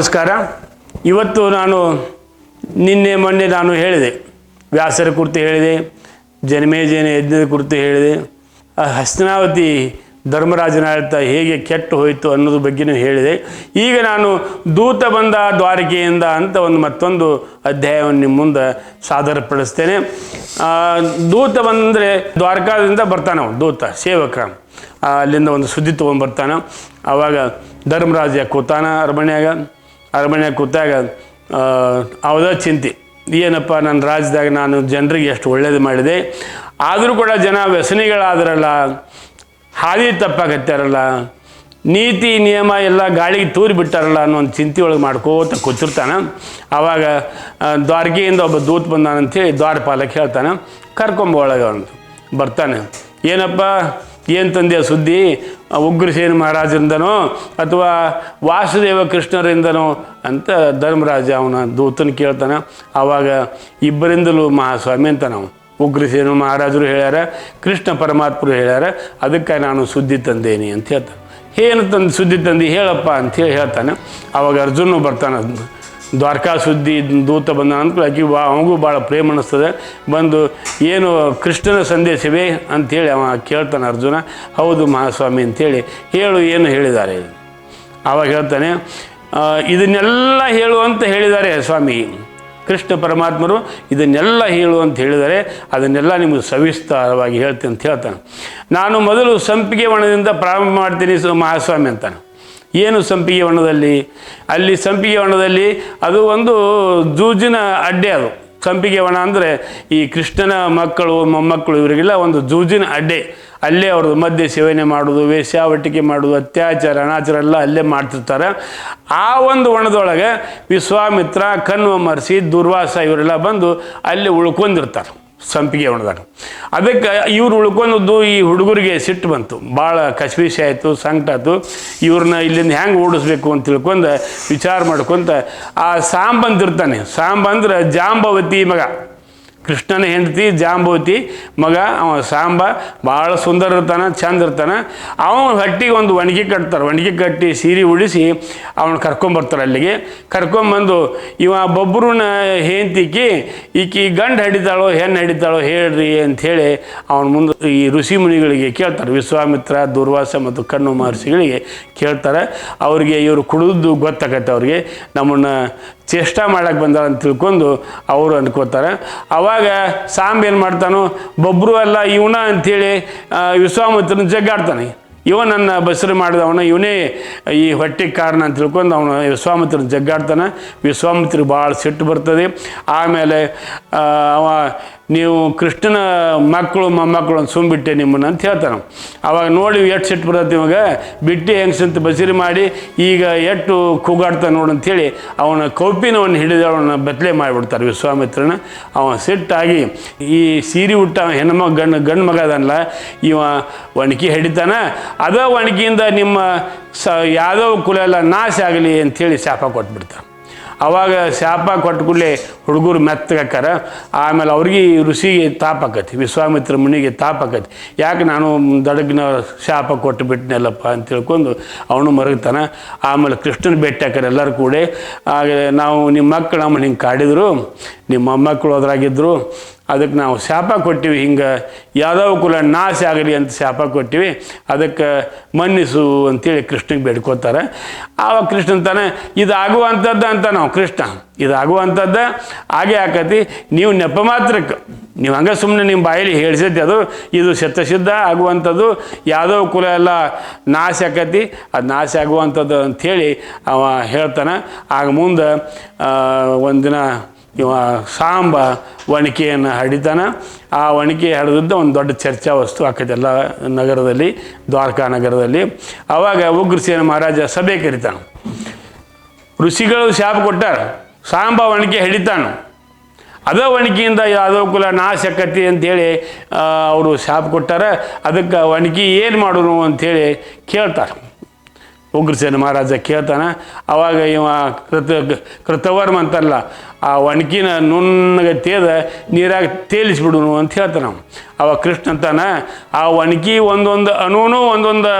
ನಮಸ್ಕಾರ. ಇವತ್ತು ನಾನು ನಿನ್ನೆ ಮೊನ್ನೆ ನಾನು ಹೇಳಿದೆ. ವ್ಯಾಸರ ಕುರಿತು ಹೇಳಿದೆ ಜನಮೇಜನ ಯಜ್ಞದ ಕುರಿತು ಹೇಳಿದೆ. ಹಸ್ತನಾವತಿ ಧರ್ಮರಾಜನ ಆಡಳಿತ ಹೇಗೆ ಕೆಟ್ಟು ಹೋಯಿತು ಅನ್ನೋದ್ರ ಬಗ್ಗೆನೂ ಹೇಳಿದೆ. ಈಗ ನಾನು ದೂತ ಬಂದ ದ್ವಾರಕೆಯಿಂದ ಅಂತ ಒಂದು ಮತ್ತೊಂದು ಅಧ್ಯಾಯವನ್ನು ನಿಮ್ಮ ಮುಂದೆ ಸಾದರಪಡಿಸ್ತೇನೆ. ಪಡಿಸ್ತೇನೆ ದೂತ ಬಂದರೆ ದ್ವಾರಕಾದಿಂದ ಬರ್ತಾನೆ ದೂತ, ಸೇವಕ. ಅಲ್ಲಿಂದ ಒಂದು ಸುದ್ದಿ ತೊಗೊಂಡ್ಬರ್ತಾನೆ. ಆವಾಗ ಧರ್ಮರಾಜ ಕೂತಾನ ಅರಮನೆಯಾಗ. ಅರಮನೆಯಾಗ ಕೂತಾಗ ಅವದ ಚಿಂತೆ, ಏನಪ್ಪ ನನ್ನ ರಾಜ್ಯದಾಗ ನಾನು ಜನರಿಗೆ ಎಷ್ಟು ಒಳ್ಳೇದು ಮಾಡಿದೆ, ಆದರೂ ಕೂಡ ಜನ ವ್ಯಸನಿಗಳಾದ್ರಲ್ಲ, ಹಾದಿ ತಪ್ಪಾಗತ್ತಾರಲ್ಲ ನೀತಿ, ನಿಯಮ ಎಲ್ಲ ಗಾಳಿಗೆ ತೂರಿ ಬಿಟ್ಟಾರಲ್ಲ ಅನ್ನೋ ಒಂದು ಚಿಂತೆ ಒಳಗೆ ಮಾಡ್ಕೋತ ಕೂತಿರ್ತಾನೆ. ಆವಾಗ ದ್ವಾರಕೆಯಿಂದ ಒಬ್ಬ ದೂತ್ ಬಂದಾನಂತೇಳಿ ದ್ವಾರಪಾಲಕ್ಕೆ ಹೇಳ್ತಾನೆ, ಕರ್ಕೊಂಬ ಒಳಗೆ ಅವನು ಬರ್ತಾನೆ. ಏನಪ್ಪ, ಏನು ತಂದೆಯ ಸುದ್ದಿ? ಉಗ್ರಸೇನ ಮಹಾರಾಜರಿಂದನೋ ಅಥವಾ ವಾಸುದೇವ ಕೃಷ್ಣರಿಂದನೋ ಅಂತ ಧರ್ಮರಾಜ ಅವನ ದೂತನ ಕೇಳ್ತಾನೆ. ಆವಾಗ ಇಬ್ಬರಿಂದಲೂ ಮಹಾಸ್ವಾಮಿ ಅಂತ ನಾವು ಉಗ್ರಸೇನ ಮಹಾರಾಜರು ಹೇಳ್ಯಾರ, ಕೃಷ್ಣ ಪರಮಾತ್ಮರು ಹೇಳ್ಯಾರ, ಅದಕ್ಕೆ ನಾನು ಸುದ್ದಿ ತಂದೇನಿ ಅಂತ ಹೇಳ್ತಾನೆ. ಏನು ತಂದು ಸುದ್ದಿ ತಂದು ಹೇಳಪ್ಪ ಅಂಥೇಳಿ ಹೇಳ್ತಾನೆ. ಆವಾಗ ಅರ್ಜುನು ಬರ್ತಾನೆ ದ್ವಾರಕಾ ಸುದ್ದಿ ದೂತ ಬಂದ ಅಂತ ಆಕಿ ಬಾ, ಅವನಿಗೂ ಭಾಳ ಪ್ರೇಮ ಅನ್ನಿಸ್ತದೆ ಬಂದು ಏನು ಕೃಷ್ಣನ ಸಂದೇಶವೇ ಅಂಥೇಳಿ ಅವ ಕೇಳ್ತಾನೆ ಅರ್ಜುನ. ಹೌದು ಮಹಾಸ್ವಾಮಿ ಅಂಥೇಳಿ ಹೇಳು ಏನು ಹೇಳಿದ್ದಾರೆ. ಆವಾಗ ಹೇಳ್ತಾನೆ ಇದನ್ನೆಲ್ಲ ಹೇಳು ಅಂತ ಹೇಳಿದ್ದಾರೆ ಸ್ವಾಮಿ. ಕೃಷ್ಣ ಪರಮಾತ್ಮರು ಇದನ್ನೆಲ್ಲ ಹೇಳು ಅಂತ ಹೇಳಿದರೆ ಅದನ್ನೆಲ್ಲ ನಿಮಗೆ ಸವಿಸ್ತಾರವಾಗಿ ಹೇಳ್ತೀನಿ ಅಂತ ಹೇಳ್ತಾನೆ. ನಾನು ಮೊದಲು ಸಂಪಿಗೆ ವನದಿಂದ ಪ್ರಾರಂಭ ಮಾಡ್ತೀನಿ ಮಹಾಸ್ವಾಮಿ ಅಂತಾನೆ. ಏನು ಸಂಪಿಗೆ ವನದಲ್ಲಿ ಅಲ್ಲಿ ಸಂಪಿಗೆ ವನದಲ್ಲಿ ಅದು ಒಂದು ಜೂಜಿನ ಅಡ್ಡೆ ಅದು. ಸಂಪಿಗೆ ವನ ಅಂದರೆ ಈ ಕೃಷ್ಣನ ಮಕ್ಕಳು, ಮೊಮ್ಮಕ್ಕಳು ಇವರಿಗೆಲ್ಲ ಒಂದು ಜೂಜಿನ ಅಡ್ಡೆ. ಅಲ್ಲೇ ಅವ್ರದ್ದು ಮದ್ಯ ಸೇವನೆ ಮಾಡೋದು ವೇಶ್ಯಾವಟಿಕೆ ಮಾಡೋದು ಅತ್ಯಾಚಾರ, ಅನಾಚಾರ ಎಲ್ಲ ಅಲ್ಲೇ ಮಾಡ್ತಿರ್ತಾರೆ. ಆ ಒಂದು ವನದೊಳಗೆ ವಿಶ್ವಾಮಿತ್ರ ಕಣ್ವ ಮರೆಸಿ ದುರ್ವಾಸ ಇವರೆಲ್ಲ ಬಂದು ಅಲ್ಲಿ ಉಳ್ಕೊಂಡಿರ್ತಾರೆ. ಸಂಪಿಗೆ ಒಣದಾಗ ಅದಕ್ಕೆ ಇವ್ರು ಉಳ್ಕೊಂಡದ್ದು ಈ ಹುಡುಗರಿಗೆ ಸಿಟ್ಟು ಬಂತು. ಭಾಳ ಕಸಿವಿಸಿ ಆಯಿತು, ಸಂಕಟ ಆಯಿತು. ಇವ್ರನ್ನ ಇಲ್ಲಿಂದ ಹೆಂಗೆ ಓಡಿಸ್ಬೇಕು ಅಂತ ತಿಳ್ಕೊಂಡು ವಿಚಾರ ಮಾಡ್ಕೊಂತ ಆ ಸಾಂಬಂದಿರ್ತಾನೆ ಸಾಂಬ ಅಂದ್ರೆ ಜಾಂಬವತಿ ಮಗ. ಕೃಷ್ಣನ ಹೆಂಡತಿ, ಜಾಂಬೂತಿ, ಮಗ, ಅವ ಸಾಂಬ ಭಾಳ ಸುಂದರ ಇರ್ತಾನೆ, ಚಂದ ಇರ್ತಾನೆ. ಅವನ ಹಟ್ಟಿಗೆ ಒಂದು ಒಣಗಿ ಕಟ್ತಾರೆ. ಒಣಗಿ ಕಟ್ಟಿ ಸೀರೆ ಉಡಿಸಿ ಅವನು ಕರ್ಕೊಂಬರ್ತಾರೆ ಅಲ್ಲಿಗೆ. ಕರ್ಕೊಂಬಂದು ಇವ ಬೊಬ್ಬರನ್ನ ಹೆಂಡತಿಕಿ, ಈಕಿ ಗಂಡು ಹಡಿತಾಳೋ, ಹೆಣ್ಣು ಹಿಡಿತಾಳೋ ಹೇಳ್ರಿ ಅಂಥೇಳಿ ಅವನ ಮುಂದೆ ಈ ಋಷಿ ಮುನಿಗಳಿಗೆ ಕೇಳ್ತಾರೆ. ವಿಶ್ವಾಮಿತ್ರ, ದುರ್ವಾಸ ಮತ್ತು ಕಣ್ಣು ಮಹರ್ಷಿಗಳಿಗೆ ಕೇಳ್ತಾರೆ. ಅವ್ರಿಗೆ ಇವರು ಕುಡಿದು ಗೊತ್ತಾಗತ್ತೆ ಅವ್ರಿಗೆ. ನಮ್ಮನ್ನು ಚೇಷ್ಟಾ ಮಾಡಕ್ಕೆ ಬಂದಾರ ಅಂತ ತಿಳ್ಕೊಂಡು ಅವರು ಅಂದ್ಕೋತಾರೆ ಅವಾಗ ಸಾಂಬ್ ಏನು ಮಾಡ್ತಾನೋ ಬೊಬ್ಬರು ಅಲ್ಲ, ಇವನ ಅಂಥೇಳಿ ವಿಶ್ವಾಮಿತ್ರನ ಜಗ್ಗಾಡ್ತಾನೆ. ಇವ ನನ್ನ ಬಸರು ಮಾಡಿದವನ, ಇವನೇ ಈ ಹೊಟ್ಟೆಗೆ ಕಾರಣ ಅಂತ ತಿಳ್ಕೊಂಡು ಅವನು ವಿಶ್ವಾಮಿತ್ರನ ಜಗ್ಗಾಡ್ತಾನೆ. ವಿಶ್ವಾಮಿತ್ರ ಭಾಳ ಸಿಟ್ಟು ಬರ್ತದೆ. ಆಮೇಲೆ ಅವ ನೀವು ಕೃಷ್ಣನ ಮಕ್ಕಳು ಮೊಮ್ಮಕ್ಕಳು ಅಂತ ಸುಮ್ಬಿಟ್ಟೆ ನಿಮ್ಮನ್ನು ಅಂತ ಹೇಳ್ತಾನೆ ಅವಾಗ ನೋಡಿ ಎಷ್ಟು ಸಿಟ್ಟು ಬರುತ್ತೆ ಇವಾಗ ಬಿಟ್ಟು ಹೆಂಗ್ಸಂತ ಬಸಿರಿ ಮಾಡಿ ಈಗ ಎಟ್ಟು ಕೂಗಾಡ್ತಾನೆ ನೋಡು ಅಂಥೇಳಿ ಅವನ ಕೌಪಿನವನ್ನು ಹಿಡಿದು ಅವನ ಬೆತ್ತಲೆ ಮಾಡಿಬಿಡ್ತಾರೆ ವಿಶ್ವಾಮಿತ್ರನ. ಅವ ಸಿಟ್ಟಾಗಿ ಈ ಸೀರೆ ಹುಟ್ಟ ಹೆಣ್ಮ ಗಣ್ಣ ಗಂಡು ಮಗ ಅದನ್ನಲ್ಲ ಇವ ಒಣಕಿ ಹಿಡಿತಾನೆ. ಅದ ಒಣಕಿಯಿಂದ ನಿಮ್ಮ ಸ ಯಾದವ ಕುಲ ಎಲ್ಲ ನಾಶ ಆಗಲಿ ಅಂಥೇಳಿ ಶಾಪ ಕೊಟ್ಬಿಡ್ತಾರೆ ಅವಾಗ ಶಾಪ ಕೊಟ್ಟ ಕೂಡಲೇ ಹುಡುಗರು ಮೆತ್ತಗಾಕಾರ ಆಮೇಲೆ ಅವ್ರಿಗೆ ಋಷಿಗೆ ತಾಪ ಆಕತಿ ವಿಶ್ವಾಮಿತ್ರ ಮುನಿಗೆ ತಾಪ ಆಕತಿ ಯಾಕೆ ನಾನು ದಡಗಿನ ಶಾಪ ಕೊಟ್ಟು ಬಿಟ್ಟನಲ್ಲಪ್ಪ ಅಂತ ತಿಳ್ಕೊಂಡು ಅವನು ಮರಗ್ತಾನೆ. ಆಮೇಲೆ ಕೃಷ್ಣನ ಭೇಟಿ ಹಾಕಾರೆ ಎಲ್ಲರೂ ಕೂಡ. ಆಗ ನಾವು ನಿಮ್ಮ ಮಕ್ಕಳು ನಮ್ಮನ್ನು ಹಿಂಗೆ ಕಾಡಿದ್ರು, ನಿಮ್ಮ ಮಕ್ಕಳು ಅದ್ರಾಗಿದ್ದರು ಅದಕ್ಕೆ ನಾವು ಶಾಪ ಕೊಟ್ಟಿವಿ. ಹಿಂಗೆ ಯಾದವ ಕುಲ ನಾಶ ಆಗಲಿ ಅಂತ ಶಾಪ ಕೊಟ್ಟಿವಿ. ಅದಕ್ಕೆ ಮನ್ನಿಸು ಅಂತೇಳಿ ಕೃಷ್ಣಗೆ ಬೇಡ್ಕೋತಾರೆ. ಆವಾಗ ಕೃಷ್ಣ ತಾನೆ ಇದು ಆಗುವಂಥದ್ದು ಅಂತ ನಾವು ಕೃಷ್ಣ. ಇದು ಆಗುವಂಥದ್ದು ಹಾಗೆ ಆಕತಿ, ನೀವು ನೆಪ ಮಾತ್ರಕ್ಕೆ. ನೀವು ಹಂಗೆ ಸುಮ್ಮನೆ ನಿಮ್ಮ ಬಾಯಲ್ಲಿ ಹೇಳಿಸೈತಿ ಅದು. ಇದು ಶತಸಿದ್ಧ ಆಗುವಂಥದ್ದು. ಯಾವುದೋ ಕುಲ ಎಲ್ಲ ನಾಶ ಆಕತಿ, ಅದು ನಾಶ ಆಗುವಂಥದ್ದು ಅಂಥೇಳಿ ಅವ ಹೇಳ್ತಾನೆ. ಆಗ ಮುಂದೆ ಒಂದಿನ ಇವ ಸಾಂಬ ಒಣಕೆಯನ್ನು ಹಡಿತಾನೆ. ಆ ಒಣಕೆ ಹಡಿದಿದ್ದ ಒಂದು ದೊಡ್ಡ ಚರ್ಚಾ ವಸ್ತು ಆಕೈತೆ ಎಲ್ಲ ನಗರದಲ್ಲಿ, ದ್ವಾರಕಾ ನಗರದಲ್ಲಿ. ಆವಾಗ ಉಗ್ರಸೇನ ಮಹಾರಾಜ ಸಭೆ ಕರಿತಾನೆ. ಋಷಿಗಳು ಶಾಪ ಕೊಟ್ಟಾರೆ. ಸಾಂಬ ಒಣಕೆ ಹಿಡಿತಾನು. ಅದ ಒಣಕಿಯಿಂದ ಯಾವುದೋ ಕುಲ ನಾಶ ಆಕತಿ ಅಂತೇಳಿ ಅವರು ಶಾಪ ಕೊಟ್ಟಾರೆ. ಅದಕ್ಕೆ ಒಣಕಿ ಏನು ಮಾಡೋನು ಅಂಥೇಳಿ ಕೇಳ್ತಾರೆ. ಉಗ್ರಸೇನ ಮಹಾರಾಜ ಕೇಳ್ತಾನೆ, ಅವಾಗ ಇವ ಕೃತ, ಕೃತವರ್ಮ ಅಂತಲ್ಲ ಆ ಒಣಕಿನ ನುಣ್ಣಗೆ ತೇದ ನೀರಾಗ ತೇಲಿಸ್ಬಿಡುನು ಅಂತ ಹೇಳ್ತಾನೆ ಅವ ಅವಾಗ ಕೃಷ್ಣ ಅಂತಾನೆ, ಆ ಒಣಕಿ ಒಂದೊಂದು ಅನೂನು ಒಂದೊಂದು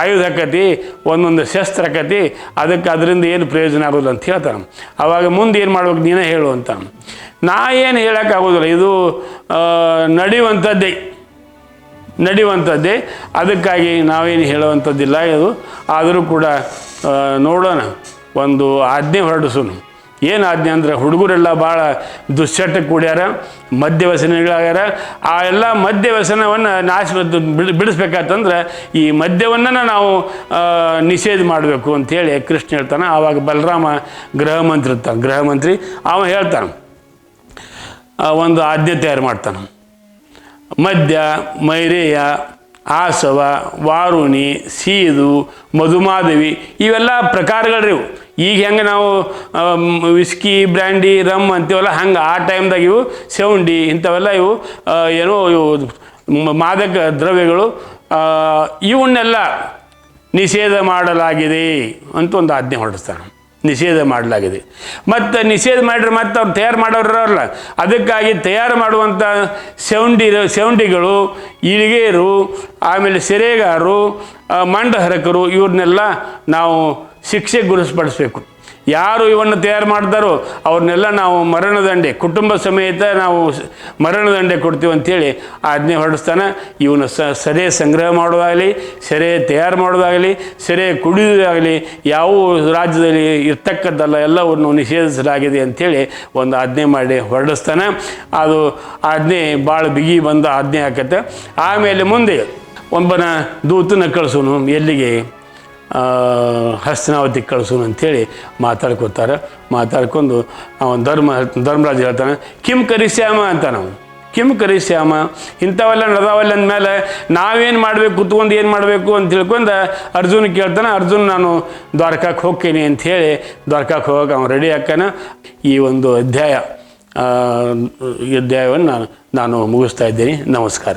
ಆಯುಧ ಆಕತಿ, ಒಂದೊಂದು ಶಸ್ತ್ರ ಆಕತಿ, ಅದಕ್ಕೆ ಅದರಿಂದ ಏನು ಪ್ರಯೋಜನ ಆಗೋದಿಲ್ಲ ಅಂತ ಹೇಳ್ತಾನೆ ಅವಾಗ ಮುಂದೆ ಏನು ಮಾಡ್ಬೇಕು ನೀನೇ ಹೇಳು ಅಂತ ನಾ ಏನು ಹೇಳೋಕ್ಕಾಗೋದಿಲ್ಲ, ಇದು ನಡೆಯುವಂಥದ್ದೇ. ನಡೆಯುವಂಥದ್ದೇ. ಅದಕ್ಕಾಗಿ ನಾವೇನು ಹೇಳುವಂಥದ್ದಿಲ್ಲ ಇದು. ಆದರೂ ಕೂಡ ನೋಡೋಣ. ಒಂದು ಆಜ್ಞೆ ಹೊರಡಿಸೋಣ. ಏನು ಆಜ್ಞೆ ಅಂದರೆ, ಹುಡುಗರೆಲ್ಲ ಭಾಳ ದುಶ್ಚಟಕ್ಕೆ ಕೂಡ್ಯಾರ ಮದ್ಯವ್ಯಸನಗಳಾಗ್ಯಾರ ಆ ಎಲ್ಲ ಮದ್ಯವ್ಯಸನವನ್ನು ನಾಶ ಬಿಡ್ ಬಿಡಿಸ್ಬೇಕಾತಂದ್ರೆ, ಈ ಮದ್ಯವನ್ನು ನಾವು ನಿಷೇಧ ಮಾಡಬೇಕು ಅಂಥೇಳಿ ಕೃಷ್ಣ ಹೇಳ್ತಾನೆ. ಆವಾಗ ಬಲರಾಮ ಗೃಹ ಮಂತ್ರಿ ಇರ್ತಾನೆ. ಗೃಹ ಮಂತ್ರಿ, ಅವ ಹೇಳ್ತಾನೆ. ಒಂದು ಆಜ್ಞೆ ತಯಾರು ಮಾಡ್ತಾನೆ. ಮದ್ಯ, ಮೈರೇಯ, ಆಸವ, ವಾರುಣಿ, ಸೀದು, ಮಧುಮಾಧವಿ ಇವೆಲ್ಲ ಪ್ರಕಾರಗಳ್ರಿ ಇವು ಈಗ ಹೆಂಗೆ ನಾವು ವಿಸ್ಕಿ ಬ್ರ್ಯಾಂಡಿ ರಮ್ ಅಂತೀವಲ್ಲ, ಹಂಗೆ ಆ ಟೈಮ್ದಾಗ ಇವು ಸೆವಂಡಿ ಇಂಥವೆಲ್ಲ ಇವು ಏನೋ ಇವು ಮಾದಕ ದ್ರವ್ಯಗಳು ಇವನ್ನೆಲ್ಲ ನಿಷೇಧ ಮಾಡಲಾಗಿದೆ ಅಂತ ಒಂದು ಆಜ್ಞೆ ಹೊರಡಿಸ್ತಾನೆ. ನಿಷೇಧ ಮಾಡಲಾಗಿದೆ. ಮತ್ತು ನಿಷೇಧ ಮಾಡಿದ್ರೆ ಮತ್ತೆ ಅವ್ರು ತಯಾರು ಮಾಡೋರು ಇರೋಲ್ಲ ಅದಕ್ಕಾಗಿ ತಯಾರು ಮಾಡುವಂಥ ಸೆವಂಡಿ ಸೆವಂಡಿಗಳು ಇಳಿಗೇರು, ಆಮೇಲೆ ಸೆರೆಗಾರರು ಮಂಡಹರಕರು, ಇವ್ರನ್ನೆಲ್ಲ ನಾವು ಶಿಕ್ಷೆ ಗುರುಪಡಿಸ್ಬೇಕು ಯಾರು ಇವನ್ನು ತಯಾರು ಮಾಡ್ತಾರೋ ಅವ್ರನ್ನೆಲ್ಲ ನಾವು ಮರಣದಂಡೆ ಕುಟುಂಬ ಸಮೇತ ನಾವು ಮರಣದಂಡೆ ಕೊಡ್ತೀವಿ ಅಂಥೇಳಿ ಆಜ್ಞೆ ಹೊರಡಿಸ್ತಾನೆ. ಇವನು ಸ, ಸೆರೆ ಸಂಗ್ರಹ ಮಾಡೋದಾಗಲಿ ಸೆರೆ ತಯಾರು ಮಾಡೋದಾಗಲಿ ಸೆರೆ ಕುಡಿಯೋದಾಗಲಿ ಯಾವ ರಾಜ್ಯದಲ್ಲಿ ಇರ್ತಕ್ಕದ್ದಲ್ಲ ಎಲ್ಲವನ್ನು ನಿಷೇಧಿಸಲಾಗಿದೆ ಅಂಥೇಳಿ ಒಂದು ಆಜ್ಞೆ ಮಾಡಿ ಹೊರಡಿಸ್ತಾನೆ. ಅದು ಆಜ್ಞೆ ಭಾಳ ಬಿಗಿ ಬಂದ ಆಜ್ಞೆ ಹಾಕತ್ತೆ ಆಮೇಲೆ ಮುಂದೆ ಒಬ್ಬನ ದೂತನ ಕಳಿಸೋನು ಎಲ್ಲಿಗೆ? ಹಸ್ತನಾವತಿ ಕಳಿಸೋನು ಅಂಥೇಳಿ ಮಾತಾಡ್ಕೊತಾರೆ. ಮಾತಾಡ್ಕೊಂಡು ಅವನು ಧರ್ಮ, ಧರ್ಮರಾಜ್ ಹೇಳ್ತಾನೆ, ಕಿಮ್ ಕರಿಸ್ಯಾಮ ಅಂತ ನಾವು. ಕಿಮ್ ಕರಿಸ್ಯಾಮ ಇಂಥವೆಲ್ಲ ನಡೆದಾವಲ್ಲ ಅಂದಮೇಲೆ ನಾವೇನು ಮಾಡಬೇಕು, ಕೂತ್ಕೊಂಡು ಏನು ಮಾಡಬೇಕು ಅಂತ ತಿಳ್ಕೊಂಡು ಅರ್ಜುನ್ ಕೇಳ್ತಾನೆ, ಅರ್ಜುನ್, ನಾನು ದ್ವಾರಕಕ್ಕೆ ಹೋಗ್ತೀನಿ ಅಂತ ಹೇಳಿ ದ್ವಾರಕಕ್ಕೆ ಹೋಗಕ್ಕೆ ಅವನು ರೆಡಿ ಆಕನ ಈ ಒಂದು ಅಧ್ಯಾಯ ಅಧ್ಯಾಯವನ್ನು ನಾನು ನಾನು ಮುಗಿಸ್ತಾ ಇದ್ದೀನಿ. ನಮಸ್ಕಾರ.